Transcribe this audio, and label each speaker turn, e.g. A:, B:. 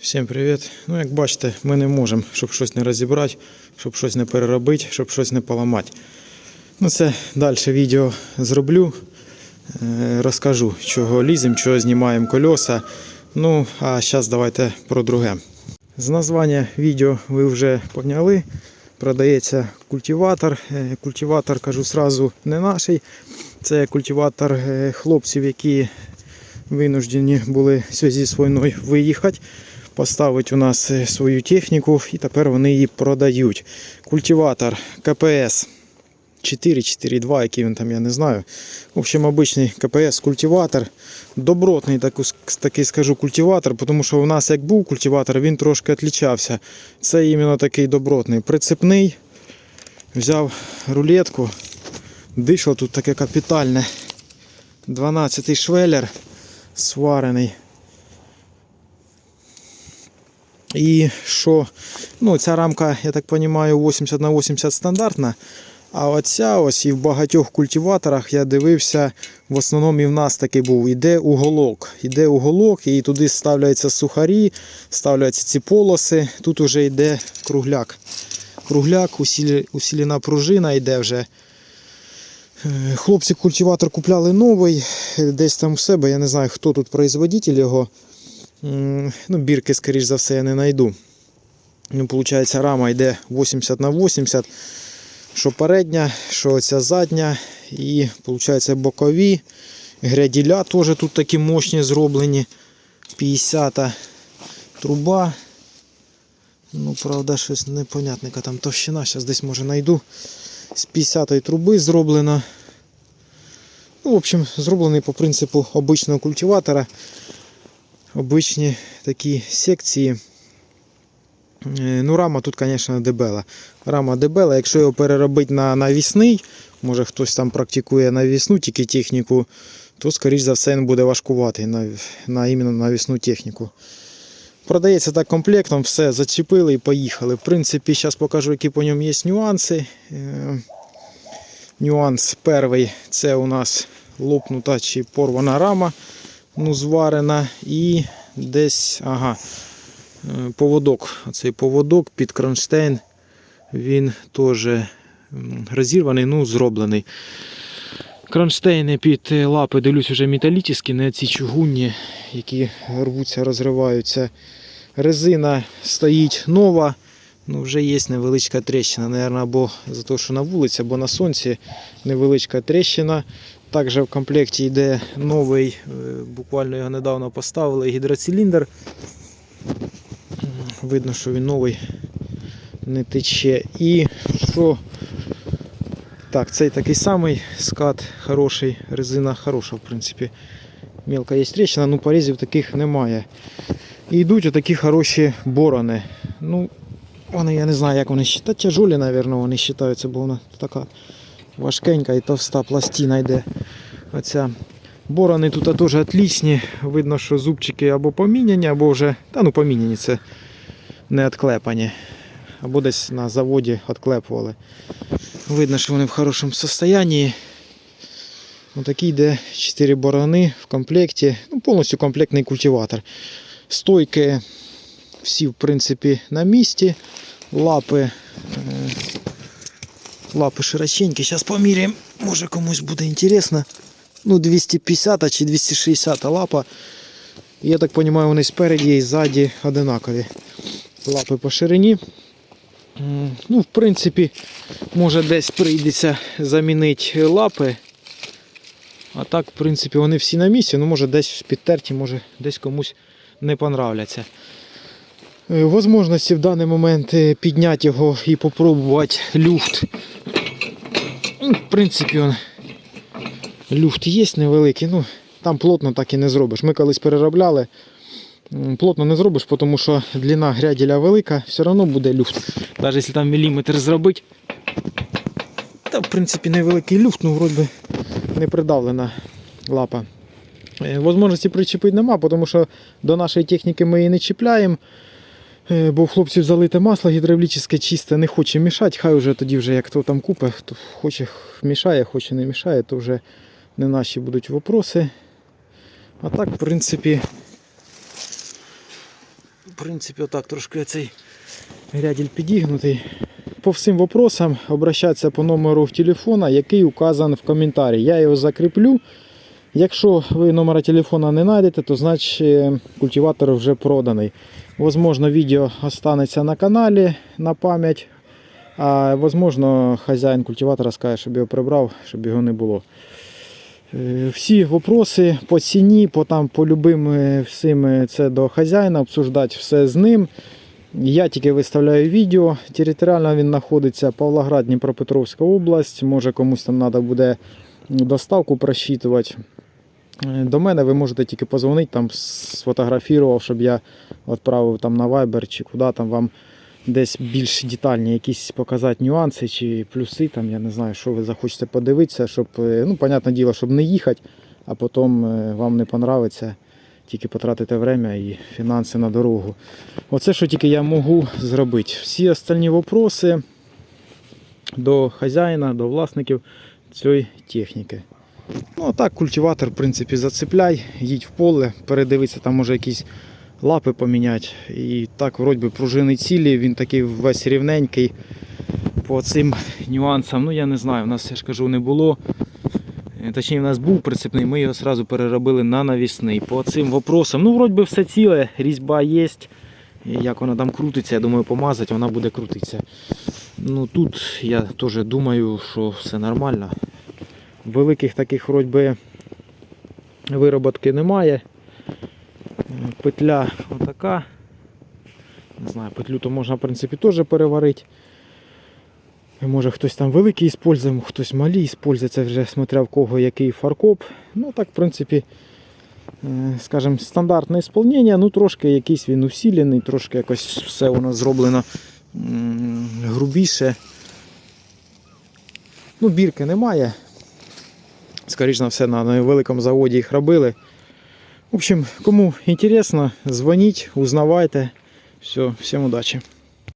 A: Всім привіт. Ну, як бачите, ми не можемо, щоб щось не розібрати, щоб щось не переробити, щоб щось не поламати. Ну, це далі відео зроблю. Е, Розкажу, чого ліземо, чого знімаємо кольоса. Ну, а зараз давайте про друге. З названня відео ви вже поняли. Продається культиватор. Е, Культиватор, кажу сразу, не наш. Це культиватор е, хлопців, які винуждені були в зв'язку з війною виїхати, поставити у нас е, свою техніку і тепер вони її продають. Культиватор КПС 442, який він там, я не знаю. В общем, обичний КПС культиватор. Добротний такий скажу культиватор, тому що у нас як був культиватор, він трошки відлічався. Це іменно такий добротний. Прицепний. Взяв рулетку. Дишло тут таке капітальне. 12-й швеллер сварений. І що? Ну, ця рамка, я так розумію, 80 на 80 стандартна. А оця ось і в багатьох культиваторах я дивився, в основному і в нас такий був. Іде уголок. Іде уголок, і туди ставляються сухарі, ставляються ці полоси. Тут вже йде кругляк. Кругляк, усілена пружина йде вже. Е, Хлопці культиватор купляли новий, е, десь там в себе, я не знаю, хто тут производитель його. Ну, бірки, скоріш за все, я не знайду. Ну, Получається, рама йде 80 на 80. Що передня, що ця задня. І виходить бокові. Гряділя теж тут такі мощні зроблені. 50 труба. Ну, правда, щось непонятненька там товщина. Зараз десь може знайду. З 50 труби зроблено. Ну, в общем, зроблений по принципу обичного культиватора. Обичні такі секції. Е, Ну, рама тут, звісно, дебела. Рама дебела, якщо його переробити на навісний, може хтось там практикує навісну тільки техніку, то, скоріш за все, він буде важкуватий на, на іменно навісну техніку. Продається так комплектом, все, зачепили і поїхали. В принципі, зараз покажу, які по ньому є нюанси. Е, Нюанс перший це у нас лопнута чи порвана рама, ну, зварена, і десь, ага, е, поводок. Оцей поводок під кронштейн, він теж розірваний, ну, зроблений. Кронштейни під лапи, дивлюсь, вже металічні, не ці чугунні, які рвуться, розриваються. Резина стоїть нова. Ну, вже є невеличка тріщина, наверное, або за те, що на вулиці, або на сонці невеличка тріщина. Також в комплекті йде новий, е, буквально його недавно поставили, гідроциліндр. Видно, що він новий не тече. І що? Так, цей такий самий скат хороший, резина хороша, в принципі. Мелка є тріщина, ну порізів таких немає. І йдуть отакі хороші борони. Ну, вони, я не знаю, як вони вважають. Тяжолі, мабуть, вони вважаються, бо вона така важкенька і товста пластина йде. Оця. Борони тут теж отлічні. Видно, що зубчики або поміняні, або вже. Та ну поміняні, це не відклепані. Або десь на заводі відклепували. Видно, що вони в хорошому стані. Отакий йде 4 борони в комплекті. Ну, повністю комплектний культиватор. Стойки всі, в принципі, на місці. Лапи, е, лапи широченькі. Зараз поміряємо. Може комусь буде інтересно. Ну, 250 чи 260 лапа. Я так розумію, вони спереді і ззаді одинакові. Лапи по ширині. Ну, в принципі, може десь прийдеться замінити лапи. А так, в принципі, вони всі на місці, ну може десь підтерті, може десь комусь не понравляться. Е, Возможності в даний момент е, підняти його і попробувати люфт. Ну, В принципі, он, люфт є невеликий, ну там плотно так і не зробиш. Ми колись переробляли. Плотно не зробиш, тому що длина гряділя велика, все одно буде люфт. Навіть якщо там міліметр зробити. Та в принципі невеликий люфт, ну вроді не придавлена лапа. Е, Возможності причепити нема, тому що до нашої техніки ми її не чіпляємо. Е, Бо в хлопців залите масло гідравлічне чисте, не хоче мішати, хай вже тоді вже як хто там купить, хто хоче мішає, хоче не мішає, то вже не наші будуть вопроси. А так, в принципі, В принципі, отак трошки цей ряділь підігнутий. По всім вопросам обращатися по номеру телефона, який указан в коментарі. Я його закріплю. Якщо ви номера телефона не знайдете, то значить е, культиватор вже проданий. Возможно, відео останеться на каналі на пам'ять. А возможно, хазяїн культиватора скаже, щоб його прибрав, щоб його не було. Е, Всі вопроси по ціні, по там по любим е, всім це до хазяїна, обсуждати все з ним. Я тільки виставляю відео. Територіально він знаходиться Павлоград, Дніпропетровська область. Може комусь там треба буде доставку просчитувати. Е, До мене ви можете тільки позвонити, там сфотографував, щоб я відправив там на Viber чи куди там вам десь більш детальні якісь показати нюанси чи плюси. Там, я не знаю, що ви захочете подивитися, щоб, е, ну, понятне діло, щоб не їхати, а потім е, вам не понравиться, тільки потратите время і фінанси на дорогу. Оце, що тільки я можу зробити. Всі остальні вопроси до хазяїна, до власників цієї техніки. Ну, а так, культиватор, в принципі, зацепляй, їдь в поле, передивися, там може якісь лапи поміняти. І так, вроді пружини цілі, він такий весь рівненький. По цим нюансам, ну я не знаю, у нас, я ж кажу, не було. Е, Точніше, у нас був прицепний, ми його одразу переробили на навісний. По цим вопросам, ну, вроді би, все ціле, різьба є. Як вона там крутиться, я думаю, помазати, вона буде крутитися. Ну тут я теж думаю, що все нормально. Великих таких вроді би, вироботки немає. Петля отака. Не знаю, петлю то можна в принципі теж переварити. Може хтось там великий іспользує, хтось малий іспользує, це вже смотря в кого який фаркоп. Ну так, в принципі, е, скажімо, стандартне ісполнення, ну трошки якийсь він усілений, трошки якось все воно зроблено грубіше. Ну, бірки немає. Скоріше на все, на невеликому заводі їх робили. В общем, кому інтересно, дзвоніть, узнавайте. Все, всім удачі.